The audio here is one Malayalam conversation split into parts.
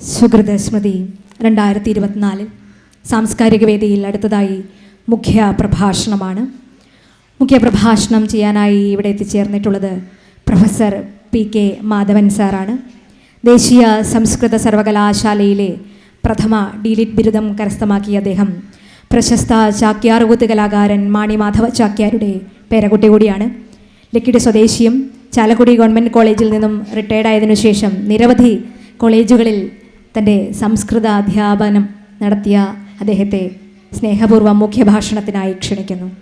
സുഹൃത സ്മൃതി രണ്ടായിരത്തി ഇരുപത്തിനാലിൽ സാംസ്കാരിക വേദിയിൽ അടുത്തതായി മുഖ്യ പ്രഭാഷണമാണ് മുഖ്യ പ്രഭാഷണം ചെയ്യാനായി ഇവിടെ എത്തിച്ചേർന്നിട്ടുള്ളത് പ്രൊഫസർ പി കെ മാധവൻ സാറാണ്. ദേശീയ സംസ്കൃത സർവകലാശാലയിലെ പ്രഥമ ഡീലിറ്റ് ബിരുദം കരസ്ഥമാക്കിയ അദ്ദേഹം പ്രശസ്ത ചാക്യാർകൂത്ത് കലാകാരൻ മാണി മാധവ ചാക്യാരുടെ പേരക്കുട്ടി കൂടിയാണ്. ലക്കിടി സ്വദേശിയും ചാലക്കുടി ഗവൺമെന്റ് കോളേജിൽ നിന്നും റിട്ടയർഡ് ആയതിനു ശേഷം നിരവധി കോളേജുകളിൽ തന്റെ സംസ്കൃത അധ്യാപനം നടത്തിയ അദ്ദേഹത്തെ സ്നേഹപൂർവം മുഖ്യഭാഷണത്തിനായി ക്ഷണിക്കുന്നു.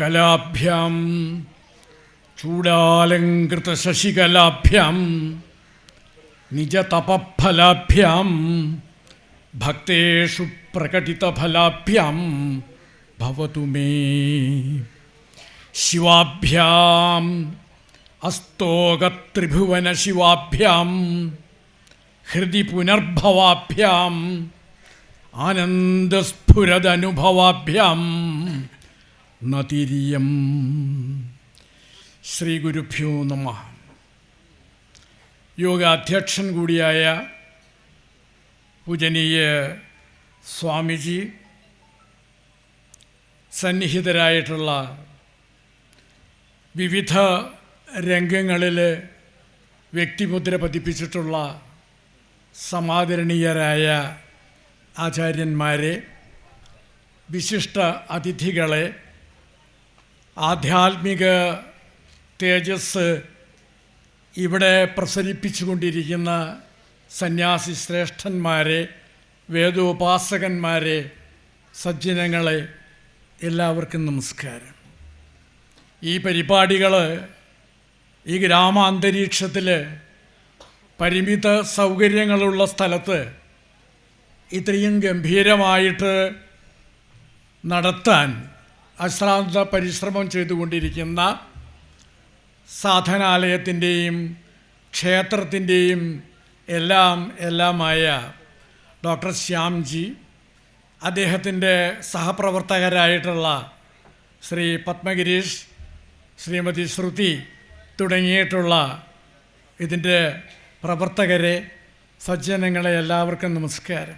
കലാഭ്യാം ചൂടാലങ്കൃത ശശികലാഭ്യാം നിജതപഫലാഭ്യാം ഭക്തേഷു പ്രകടിതഫലാഭ്യാം ഭവതു മേ. ശിവാഭ്യാം അസ്തോകത്രിഭുവന ശിവാഭ്യാം ഹൃദി പുനർഭവാഭ്യാം. ആനന്ദസ്ഫുരതനുഭവാഭ്യാം. നതിരിയം ശ്രീ ഗുരുഭ്യോ നമ. യോഗ അധ്യക്ഷൻ കൂടിയായ പൂജനീയ സ്വാമിജി സന്നിഹിതരായിട്ടുള്ള വിവിധ രംഗങ്ങളിൽ വ്യക്തിമുദ്ര പതിപ്പിച്ചിട്ടുള്ള സമാദരണീയരായ ആചാര്യന്മാരെ വിശിഷ്ട അതിഥികളെ ആധ്യാത്മിക തേജസ് ഇവിടെ പ്രസരിപ്പിച്ചുകൊണ്ടിരിക്കുന്ന സന്യാസി ശ്രേഷ്ഠന്മാരെ വേദോപാസകന്മാരെ സജ്ജനങ്ങളെ എല്ലാവർക്കും നമസ്കാരം. ഈ പരിപാടികൾ ഈ ഗ്രാമാന്തരീക്ഷത്തിൽ പരിമിത സൗകര്യങ്ങളുള്ള സ്ഥലത്ത് ഇത്രയും ഗംഭീരമായിട്ട് നടത്താൻ അശ്രാന്ത പരിശ്രമം ചെയ്തുകൊണ്ടിരിക്കുന്ന സാധനാലയത്തിന്റെയും ക്ഷേത്രത്തിന്റെയും എല്ലാം എല്ലാമായ ഡോക്ടർ ശ്യാംജി അദ്ദേഹത്തിന്റെ സഹപ്രവർത്തകരായിട്ടുള്ള ശ്രീ പത്മഗിരീഷ് ശ്രീമതി ശ്രുതി തുടങ്ങിയിട്ടുള്ള ഇതിന്റെ പ്രവർത്തകരെ സജ്ജനങ്ങളെ എല്ലാവർക്കും നമസ്കാരം.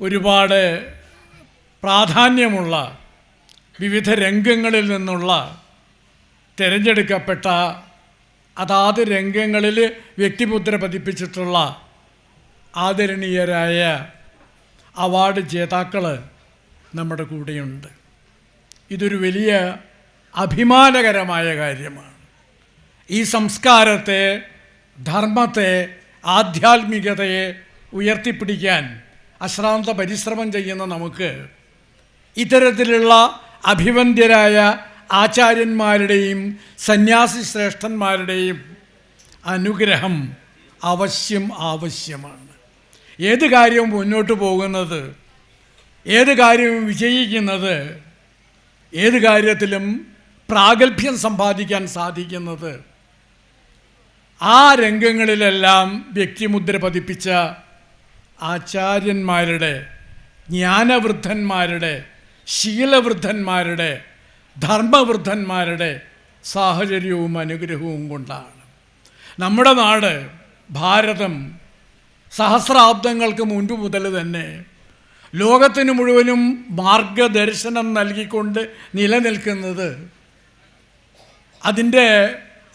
ഒരുപാട് പ്രാധാന്യമുള്ള വിവിധ രംഗങ്ങളിൽ നിന്നുള്ള തിരഞ്ഞെടുക്കപ്പെട്ട അതാത് രംഗങ്ങളിൽ വ്യക്തിമുദ്ര പതിപ്പിച്ചിട്ടുള്ള ആദരണീയരായ അവാർഡ് ജേതാക്കൾ നമ്മുടെ കൂടെയുണ്ട്. ഇതൊരു വലിയ അഭിമാനകരമായ കാര്യമാണ്. ഈ സംസ്കാരത്തെ ധർമ്മത്തെ ആധ്യാത്മികതയെ ഉയർത്തിപ്പിടിക്കാൻ അശ്രാന്ത പരിശ്രമം ചെയ്യുന്ന നമുക്ക് ഇത്തരത്തിലുള്ള അഭിവന്ദ്യരായ ആചാര്യന്മാരുടെയും സന്യാസി ശ്രേഷ്ഠന്മാരുടെയും അനുഗ്രഹം അവശ്യം ആവശ്യമാണ്. ഏത് കാര്യവും മുന്നോട്ട് പോകുന്നത് ഏത് കാര്യവും വിജയിക്കുന്നത് ഏത് കാര്യത്തിലും പ്രാഗൽഭ്യം സമ്പാദിക്കാൻ സാധിക്കുന്നത് ആ രംഗങ്ങളിലെല്ലാം വ്യക്തിമുദ്ര പതിപ്പിച്ച ആചാര്യന്മാരുടെ ജ്ഞാനവൃദ്ധന്മാരുടെ ശീലവൃദ്ധന്മാരുടെ ധർമ്മവൃദ്ധന്മാരുടെ സാഹചര്യവും അനുഗ്രഹവും കൊണ്ടാണ്. നമ്മുടെ നാട് ഭാരതം സഹസ്രാബ്ദങ്ങൾക്ക് മുൻപ് മുതൽ തന്നെ ലോകത്തിന് മുഴുവനും മാർഗദർശനം നൽകിക്കൊണ്ട് നിലനിൽക്കുന്നത് അതിന്റെ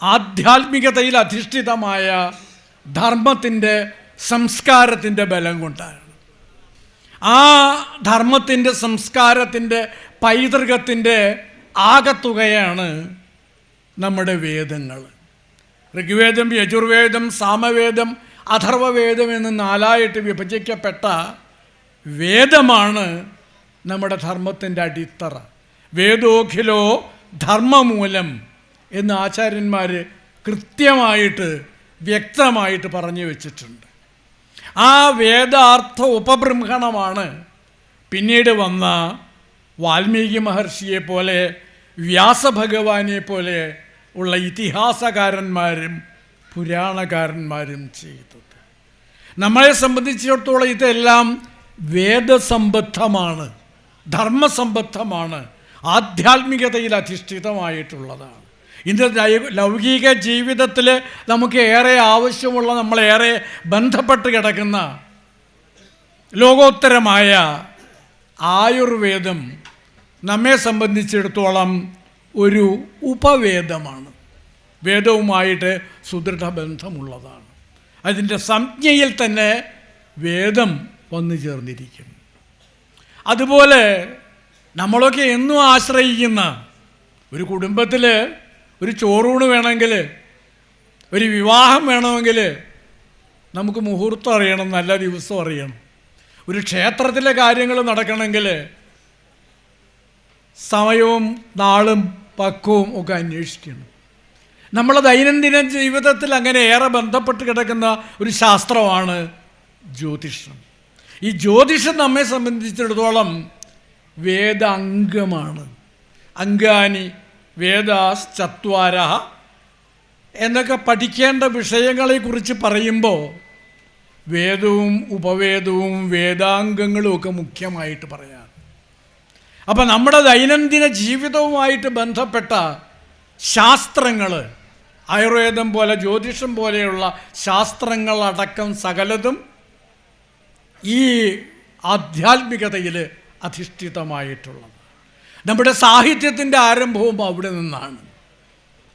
ആധ്യാത്മികതയിൽ അധിഷ്ഠിതമായ ധർമ്മത്തിന്റെ സംസ്കാരത്തിന്റെ ബലം കൊണ്ടാണ്. ആ ധർമ്മത്തിന്റെ സംസ്കാരത്തിന്റെ പൈതൃകത്തിന്റെ ആകത്തുകയാണ് നമ്മുടെ വേദങ്ങൾ. ഋഗ്വേദം യജുർവേദം സാമവേദം അഥർവവേദം എന്ന് നാലായിട്ട് വിഭജിക്കപ്പെട്ട വേദമാണ് നമ്മുടെ ധർമ്മത്തിന്റെ അടിത്തറ. വേദോഖിലോ ധർമ്മമൂലം എന്ന് ആചാര്യന്മാർ കൃത്യമായിട്ട് വ്യക്തമായിട്ട് പറഞ്ഞു വെച്ചിട്ടുണ്ട്. ആ വേദാർത്ഥ ഉപബ്രഹ്മണമാണ് പിന്നീട് വന്ന വാൽമീകി മഹർഷിയെ പോലെ വ്യാസഭഗവാനെ പോലെ ഉള്ള ഇതിഹാസകാരന്മാരും പുരാണകാരന്മാരും ചെയ്തത്. നമ്മളെ സംബന്ധിച്ചിടത്തോളം ഇതെല്ലാം വേദസംബദ്ധമാണ് ധർമ്മസംബദ്ധമാണ് ആധ്യാത്മികതയിൽ അധിഷ്ഠിതമായിട്ടുള്ളതാണ്. ഇന്ന് ലൗകിക ജീവിതത്തിൽ നമുക്ക് ഏറെ ആവശ്യമുള്ള നമ്മളേറെ ബന്ധപ്പെട്ട് കിടക്കുന്ന ലോകോത്തരമായ ആയുർവേദം നമ്മെ സംബന്ധിച്ചിടത്തോളം ഒരു ഉപവേദമാണ്. വേദവുമായിട്ട് സുദൃഢ ബന്ധമുള്ളതാണ്. അതിന്റെ സംജ്ഞയിൽ തന്നെ വേദം വന്നു ചേർന്നിരിക്കും അതുപോലെ നമ്മളൊക്കെ എന്നും ആശ്രയിക്കുന്ന ഒരു കുടുംബത്തിൽ ഒരു ചോറൂണ് വേണമെങ്കിൽ ഒരു വിവാഹം വേണമെങ്കിൽ നമുക്ക് മുഹൂർത്തം അറിയണം നല്ല ദിവസം അറിയണം. ഒരു ക്ഷേത്രത്തിലെ കാര്യങ്ങൾ നടക്കണമെങ്കിൽ സമയവും നാളും പക്വവും ഒക്കെ അന്വേഷിക്കണം. നമ്മളെ ദൈനംദിന ജീവിതത്തിൽ അങ്ങനെ ഏറെ ബന്ധപ്പെട്ട് കിടക്കുന്ന ഒരു ശാസ്ത്രമാണ് ജ്യോതിഷം. ഈ ജ്യോതിഷം നമ്മെ സംബന്ധിച്ചിടത്തോളം വേദ അംഗമാണ് അംഗാനി വേദാസ് ചത്വാര എന്നൊക്കെ പഠിക്കേണ്ട വിഷയങ്ങളെക്കുറിച്ച് പറയുമ്പോൾ വേദവും ഉപവേദവും വേദാംഗങ്ങളും ഒക്കെ മുഖ്യമായിട്ട് പറയാം. അപ്പം നമ്മുടെ ദൈനംദിന ജീവിതവുമായിട്ട് ബന്ധപ്പെട്ട ശാസ്ത്രങ്ങൾ ആയുർവേദം പോലെ ജ്യോതിഷം പോലെയുള്ള ശാസ്ത്രങ്ങളടക്കം സകലതും ഈ ആധ്യാത്മികതയിൽ അധിഷ്ഠിതമായിട്ടുള്ളത്. നമ്മുടെ സാഹിത്യത്തിന്റെ ആരംഭവും അവിടെ നിന്നാണ്.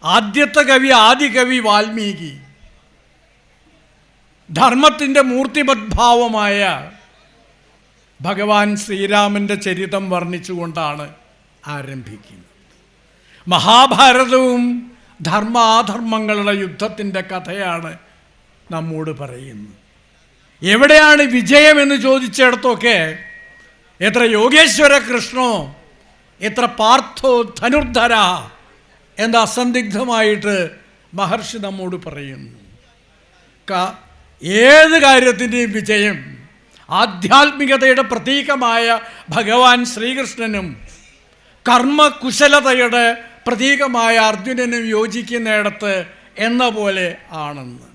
ആദ്യത്തെ കവി ആദി കവി വാൽമീകി. ധർമ്മത്തിന്റെ മൂർത്തിമദ്ഭാവമായ ഭഗവാൻ ശ്രീരാമന്റെ ചരിതം വർണിച്ചുകൊണ്ടാണ് ആരംഭിക്കുന്നത്. മഹാഭാരതവും ധർമാധർമ്മങ്ങളുടെ യുദ്ധത്തിന്റെ കഥയാണ് നമ്മോട് പറയുന്നത്. എവിടെയാണ് വിജയമെന്ന് ചോദിച്ചിടത്തൊക്കെ എത്ര യോഗേശ്വര കൃഷ്ണോ എത്ര പാർത്ഥോ ധനുർധര എന്ന അസന്ദിഗ്ധമായിട്ട് മഹർഷി നമ്മോട് പറയുന്നു. ഏത് കാര്യത്തിന്റെയും വിജയം ആധ്യാത്മികതയുടെ പ്രതീകമായ ഭഗവാൻ ശ്രീകൃഷ്ണനും കർമ്മകുശലതയുടെ പ്രതീകമായ അർജുനനും യോജിക്കുന്നിടത്ത് എന്ന പോലെ ആണെന്ന്.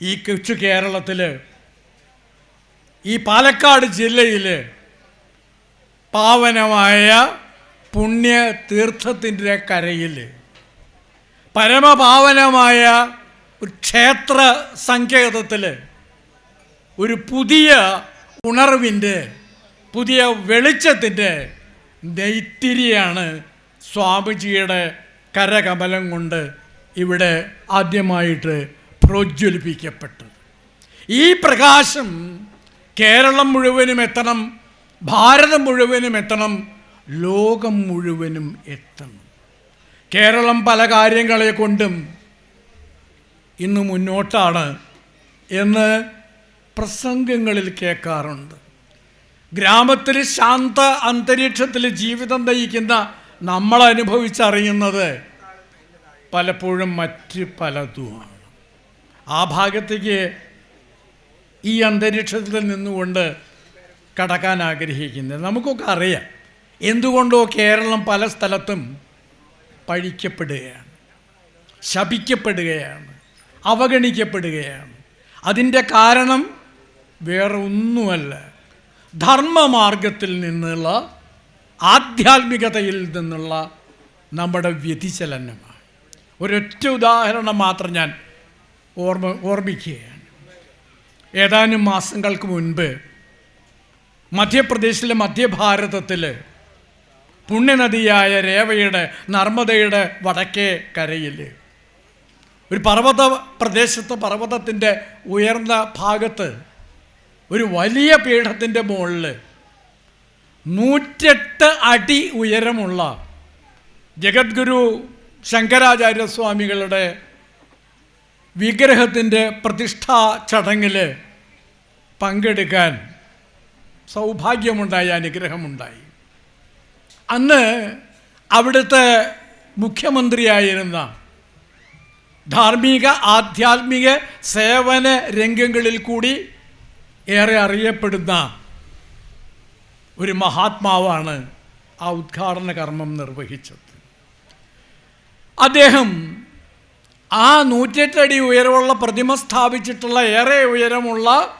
ഈ കൊച്ചു കേരളത്തിൽ ഈ പാലക്കാട് ജില്ലയിൽ പാവനമായ പുണ്യ തീർത്ഥത്തിന്റെ കരയിൽ. പരമപാവനമായ ഒരു ക്ഷേത്ര സങ്കേതത്തിൽ ഒരു പുതിയ ഉണർവിന്റെ പുതിയ വെളിച്ചത്തിന്റെ നെയ്ത്തിരിയാണ് സ്വാമിജിയുടെ കരകമലം കൊണ്ട് ഇവിടെ ആദ്യമായിട്ട് പ്രോജ്വലിപ്പിക്കപ്പെട്ടത്. ഈ പ്രകാശം കേരളം മുഴുവനും എത്തണം ഭാരതം മുഴുവനും എത്തണം ലോകം മുഴുവനും എത്തണം. കേരളം പല കാര്യങ്ങളെ കൊണ്ടും ഇന്ന് മുന്നോട്ടാണ് എന്ന് പ്രസംഗങ്ങളിൽ കേൾക്കാറുണ്ട്. ഗ്രാമത്തിൽ ശാന്ത അന്തരീക്ഷത്തിൽ ജീവിതം നയിക്കുന്ന നമ്മൾ അനുഭവിച്ചറിയുന്നത് പലപ്പോഴും മറ്റ് പലതുമാണ്. ആ ഭാഗത്തേക്ക് ഈ അന്തരീക്ഷത്തിൽ നിന്നുകൊണ്ട് കടക്കാൻ ആഗ്രഹിക്കുന്നത്. നമുക്കൊക്കെ അറിയാം. എന്തുകൊണ്ടോ കേരളം പല സ്ഥലത്തും പഴിക്കപ്പെടുകയാണ്. ശപിക്കപ്പെടുകയാണ്. അവഗണിക്കപ്പെടുകയാണ്. അതിന്റെ കാരണം വേറെ ഒന്നുമല്ല. ധർമ്മമാർഗത്തിൽ നിന്നുള്ള ആധ്യാത്മികതയിൽ നിന്നുള്ള നമ്മുടെ വ്യതിചലനമാണ്. ഒരൊറ്റ ഉദാഹരണം മാത്രം ഞാൻ ഓർമ്മ ഓർമ്മിക്കുകയാണ്. ഏതാനും മാസങ്ങൾക്ക് മുൻപ് മധ്യപ്രദേശിലെ മധ്യഭാരതത്തിൽ പുണ്യനദിയായ രേവയുടെ നർമ്മദയുടെ വടക്കേ കരയിൽ ഒരു പർവത പ്രദേശത്ത് പർവതത്തിന്റെ ഉയർന്ന ഭാഗത്ത് ഒരു വലിയ പീഠത്തിന്റെ മുകളിൽ നൂറ്റെട്ട് അടി ഉയരമുള്ള ജഗദ്ഗുരു ശങ്കരാചാര്യസ്വാമികളുടെ വിഗ്രഹത്തിന്റെ പ്രതിഷ്ഠാ ചടങ്ങിൽ പങ്കെടുക്കാൻ സൗഭാഗ്യമുണ്ടായി അനുഗ്രഹമുണ്ടായി. അന്ന് അവിടുത്തെ മുഖ്യമന്ത്രിയായിരുന്ന ധാർമ്മിക ആധ്യാത്മിക സേവന രംഗങ്ങളിൽ കൂടി ഏറെ അറിയപ്പെടുന്ന ഒരു മഹാത്മാവാണ് ആ ഉദ്ഘാടന കർമ്മം നിർവഹിച്ചത്. അദ്ദേഹം ആ നൂറ്റെട്ടടി ഉയരമുള്ള പ്രതിമ സ്ഥാപിച്ചിട്ടുള്ള ഏറെ ഉയരമുള്ള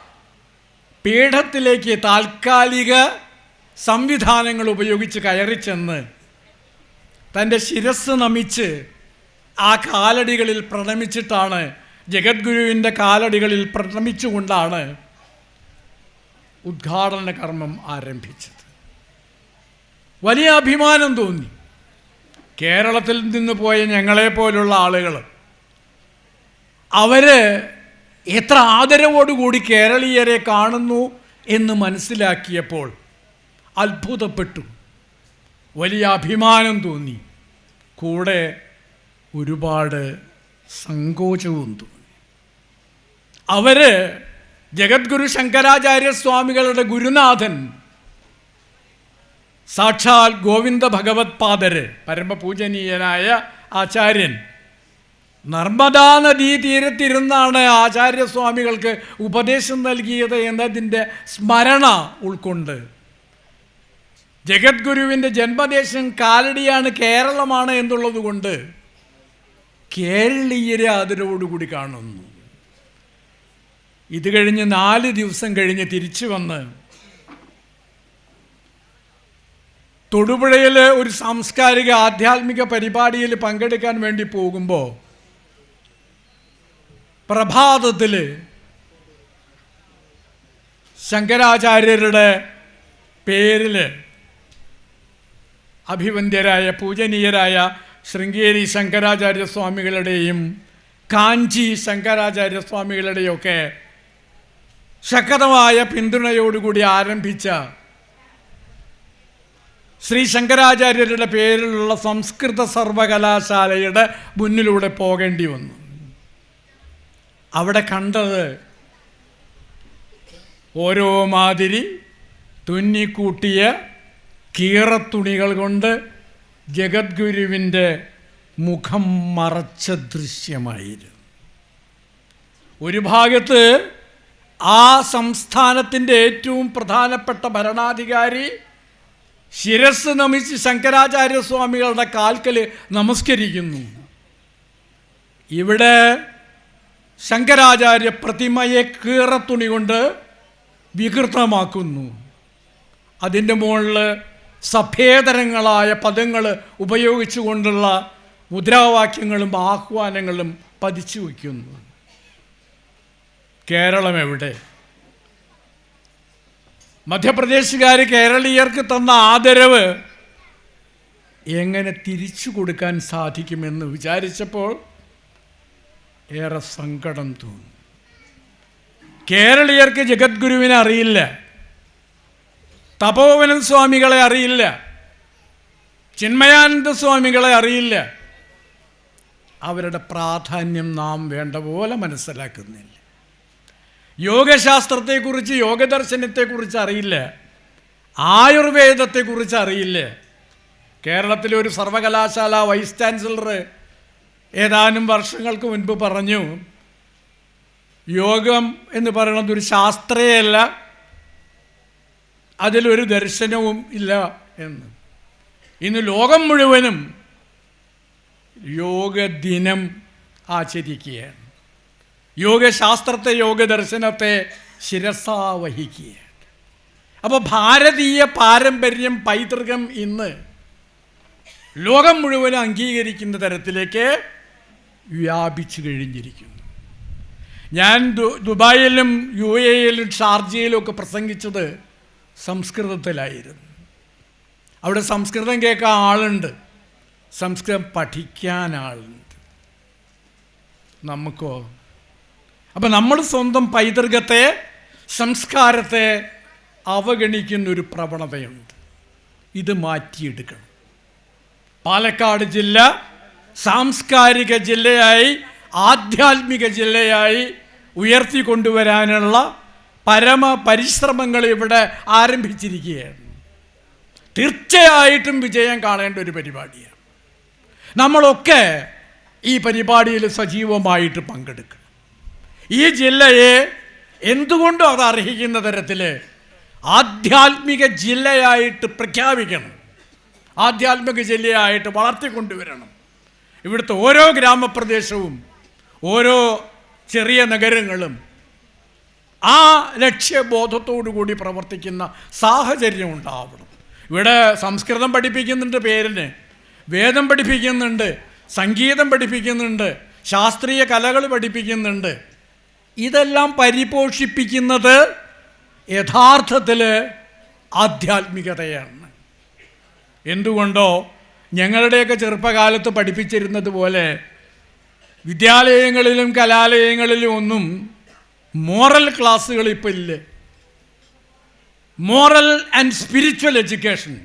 പീഠത്തിലേക്ക് താൽക്കാലിക സംവിധാനങ്ങൾ ഉപയോഗിച്ച് കയറി ചെന്ന് തന്റെ ശിരസ് നമിച്ച് ആ കാലടികളിൽ പ്രണമിച്ചിട്ടാണ് ജഗദ്ഗുരുവിന്റെ കാലടികളിൽ പ്രണമിച്ചുകൊണ്ടാണ് ഉദ്ഘാടന കർമ്മം ആരംഭിച്ചത്. വലിയ അഭിമാനം തോന്നി. കേരളത്തിൽ നിന്ന് പോയ ഞങ്ങളെപ്പോലുള്ള ആളുകൾ അവർ എത്ര ആദരവോടുകൂടി കേരളീയരെ കാണുന്നു എന്ന് മനസ്സിലാക്കിയപ്പോൾ അത്ഭുതപ്പെട്ടു. വലിയ അഭിമാനം തോന്നി. കൂടെ ഒരുപാട് സങ്കോചവും തോന്നി. അവർ ജഗദ്ഗുരു ശങ്കരാചാര്യ സ്വാമികളുടെ ഗുരുനാഥൻ സാക്ഷാൽ ഗോവിന്ദ ഭഗവത് പാദര് പരമപൂജനീയനായ ആചാര്യൻ നർമ്മദാ നദീ തീരത്തിരുന്നാണ് ആചാര്യസ്വാമികൾക്ക് ഉപദേശം നൽകിയത് എന്നതിന്റെ സ്മരണ ഉൾക്കൊണ്ട്. ജഗദ്ഗുരുവിന്റെ ജന്മദേശം കാലടിയാണ് കേരളമാണ് എന്നുള്ളതുകൊണ്ട് കേരളീയരെ ആദരവോടുകൂടി കാണുന്നു. ഇത് കഴിഞ്ഞ് നാല് ദിവസം കഴിഞ്ഞ് തിരിച്ചു വന്ന് തൊടുപുഴയിൽ ഒരു സാംസ്കാരിക ആധ്യാത്മിക പരിപാടിയിൽ പങ്കെടുക്കാൻ വേണ്ടി പോകുമ്പോൾ പ്രഭാതത്തിൽ ശങ്കരാചാര്യരുടെ പേരിൽ അഭിവന്ദ്യരായ പൂജനീയരായ ശൃംഗേരി ശങ്കരാചാര്യ സ്വാമികളുടെയും കാഞ്ചി ശങ്കരാചാര്യ സ്വാമികളുടെയൊക്കെ ശക്തമായ പിന്തുണയോടുകൂടി ആരംഭിച്ച ശ്രീ ശങ്കരാചാര്യരുടെ പേരിലുള്ള സംസ്കൃത സർവകലാശാലയുടെ മുന്നിലൂടെ പോകേണ്ടി വന്നു. അവിടെ കണ്ടത് ഓരോ മാതിരി തുന്നിക്കൂട്ടിയ കീറത്തുണികൾ കൊണ്ട് ജഗദ്ഗുരുവിന്റെ മുഖം മറച്ച ദൃശ്യമായിരുന്നു. ഒരു ഭാഗത്ത് ആ സംസ്ഥാനത്തിന്റെ ഏറ്റവും പ്രധാനപ്പെട്ട ഭരണാധികാരി ശിരസ് നമിച്ച് ശങ്കരാചാര്യസ്വാമികളുടെ കാൽക്കൽ നമസ്കരിക്കുന്നു. ഇവിടെ ശങ്കരാചാര്യ പ്രതിമയെ കീറത്തുണി കൊണ്ട് വികൃതമാക്കുന്നു. അതിന്റെ മുകളിൽ സഭേതരങ്ങളായ പദങ്ങൾ ഉപയോഗിച്ചുകൊണ്ടുള്ള മുദ്രാവാക്യങ്ങളും ആഹ്വാനങ്ങളും പതിച്ചു വയ്ക്കുന്നു. കേരളം എവിടെ? മധ്യപ്രദേശുകാർ കേരളീയർക്ക് തന്ന ആദരവ് എങ്ങനെ തിരിച്ചു കൊടുക്കാൻ സാധിക്കുമെന്ന് വിചാരിച്ചപ്പോൾ ഏറെ സങ്കടം തോന്നും. കേരളീയർക്ക് ജഗദ്ഗുരുവിനെ അറിയില്ല. തപോവനൻ സ്വാമികളെ അറിയില്ല. ചിന്മയാനന്ദ സ്വാമികളെ അറിയില്ല. അവരുടെ പ്രാധാന്യം നാം വേണ്ട പോലെ മനസ്സിലാക്കുന്നില്ല. യോഗശാസ്ത്രത്തെക്കുറിച്ച് യോഗദർശനത്തെക്കുറിച്ച് അറിയില്ല. ആയുർവേദത്തെക്കുറിച്ച് അറിയില്ല. കേരളത്തിലെ ഒരു സർവകലാശാല വൈസ് ചാൻസലർ ഏതാനും വർഷങ്ങൾക്ക് മുൻപ് പറഞ്ഞു യോഗം എന്ന് പറയുന്നത് ഒരു ശാസ്ത്രയല്ല അതിലൊരു ദർശനവും ഇല്ല എന്ന്. ഇന്ന് ലോകം മുഴുവനും യോഗദിനം ആചരിക്കുകയാണ്. യോഗശാസ്ത്രത്തെ യോഗദർശനത്തെ ശിരസാവഹിക്കുകയാണ് അപ്പോൾ ഭാരതീയ പാരമ്പര്യം പൈതൃകം ഇന്ന് ലോകം മുഴുവൻ അംഗീകരിക്കുന്ന തരത്തിലേക്ക് വ്യാപിച്ചു കഴിഞ്ഞിരിക്കുന്നു. ഞാൻ ദു- ദുബായിലും യു എയിലും ഷാർജയിലും ഒക്കെ പ്രസംഗിച്ചത് സംസ്കൃതത്തിലായിരുന്നു. അവിടെ സംസ്കൃതം കേൾക്കാൻ ആളുണ്ട്. സംസ്കൃതം പഠിക്കാൻ ആളുണ്ട്. നമുക്കോ? അപ്പം നമ്മൾ സ്വന്തം പൈതൃകത്തെ സംസ്കാരത്തെ അവഗണിക്കുന്ന ഒരു പ്രവണതയുണ്ട്. ഇത് മാറ്റിയെടുക്കണം. പാലക്കാട് ജില്ല സാംസ്കാരിക ജില്ലയായി ആധ്യാത്മിക ജില്ലയായി ഉയർത്തിക്കൊണ്ടുവരാനുള്ള പരമ പരിശ്രമങ്ങൾ ഇവിടെ ആരംഭിച്ചിരിക്കുകയാണ്. തീർച്ചയായിട്ടും വിജയം കാണേണ്ട ഒരു പരിപാടിയാണ്. നമ്മളൊക്കെ ഈ പരിപാടിയിൽ സജീവമായിട്ട് പങ്കെടുക്കണം. ഈ ജില്ലയെ എന്തുകൊണ്ടും അത് അർഹിക്കുന്ന തരത്തിൽ ആധ്യാത്മിക ജില്ലയായിട്ട് പ്രഖ്യാപിക്കണം. ആധ്യാത്മിക ജില്ലയായിട്ട് വളർത്തിക്കൊണ്ടുവരണം. ഇവിടുത്തെ ഓരോ ഗ്രാമപ്രദേശവും ഓരോ ചെറിയ നഗരങ്ങളും ആ ലക്ഷ്യബോധത്തോടു കൂടി പ്രവർത്തിക്കുന്ന സാഹചര്യം ഉണ്ടാവണം. ഇവിടെ സംസ്കൃതം പഠിപ്പിക്കുന്നുണ്ട് പേരിന് വേദം പഠിപ്പിക്കുന്നുണ്ട് സംഗീതം പഠിപ്പിക്കുന്നുണ്ട് ശാസ്ത്രീയ കലകൾ പഠിപ്പിക്കുന്നുണ്ട്. ഇതെല്ലാം പരിപോഷിപ്പിക്കുന്നത് യഥാർത്ഥത്തിൽ ആധ്യാത്മികതയാണ്. എന്തുകൊണ്ടോ ഞങ്ങളുടെയൊക്കെ ചെറുപ്പകാലത്ത് പഠിപ്പിച്ചിരുന്നത് പോലെ വിദ്യാലയങ്ങളിലും കലാലയങ്ങളിലും ഒന്നും മോറൽ ക്ലാസ്സുകൾ ഇപ്പോൾ ഇല്ല. മോറൽ ആൻഡ് സ്പിരിച്വൽ എഡ്യൂക്കേഷൻ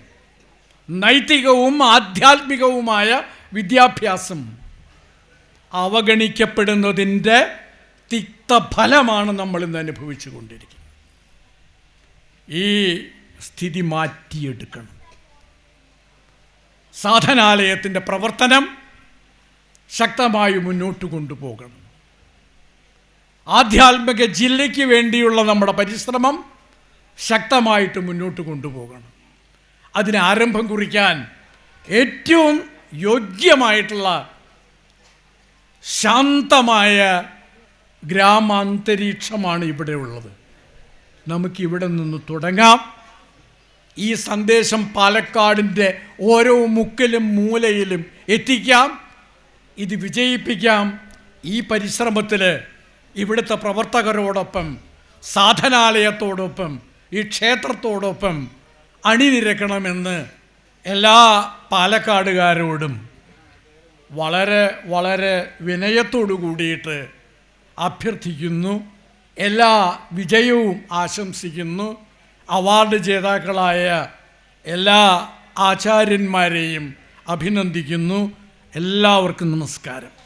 നൈതികവും ആധ്യാത്മികവുമായ വിദ്യാഭ്യാസം അവഗണിക്കപ്പെടുന്നതിന്റെ തിക്തഫലമാണ് നമ്മൾ ഇന്ന് അനുഭവിച്ചു കൊണ്ടിരിക്കുന്നത്. ഈ സ്ഥിതി മാറ്റിയെടുക്കണം. സാധനാലയത്തിന്റെ പ്രവർത്തനം ശക്തമായി മുന്നോട്ട് കൊണ്ടുപോകണം. ആധ്യാത്മിക ജില്ലയ്ക്ക് വേണ്ടിയുള്ള നമ്മുടെ പരിശ്രമം ശക്തമായിട്ട് മുന്നോട്ട് കൊണ്ടുപോകണം. അതിന് ആരംഭം കുറിക്കാൻ ഏറ്റവും യോഗ്യമായിട്ടുള്ള ശാന്തമായ ഗ്രാമാന്തരീക്ഷമാണ് ഇവിടെ ഉള്ളത്. നമുക്കിവിടെ നിന്ന് തുടങ്ങാം. ഈ സന്ദേശം പാലക്കാടിന്റെ ഓരോ മുക്കിലും മൂലയിലും എത്തിക്കാം. ഇത് വിജയിപ്പിക്കാം. ഈ പരിശ്രമത്തിൽ ഇവിടുത്തെ പ്രവർത്തകരോടൊപ്പം സാധനാലയത്തോടൊപ്പം ഈ ക്ഷേത്രത്തോടൊപ്പം അണിനിരക്കണമെന്ന് എല്ലാ പാലക്കാടുകാരോടും വളരെ വളരെ വിനയത്തോടു കൂടിയിട്ട് അഭ്യർത്ഥിക്കുന്നു. എല്ലാ വിജയവും ആശംസിക്കുന്നു. അവാർഡ് ജേതാക്കളായ എല്ലാ ആചാര്യന്മാരെയും അഭിനന്ദിക്കുന്നു. എല്ലാവർക്കും നമസ്കാരം.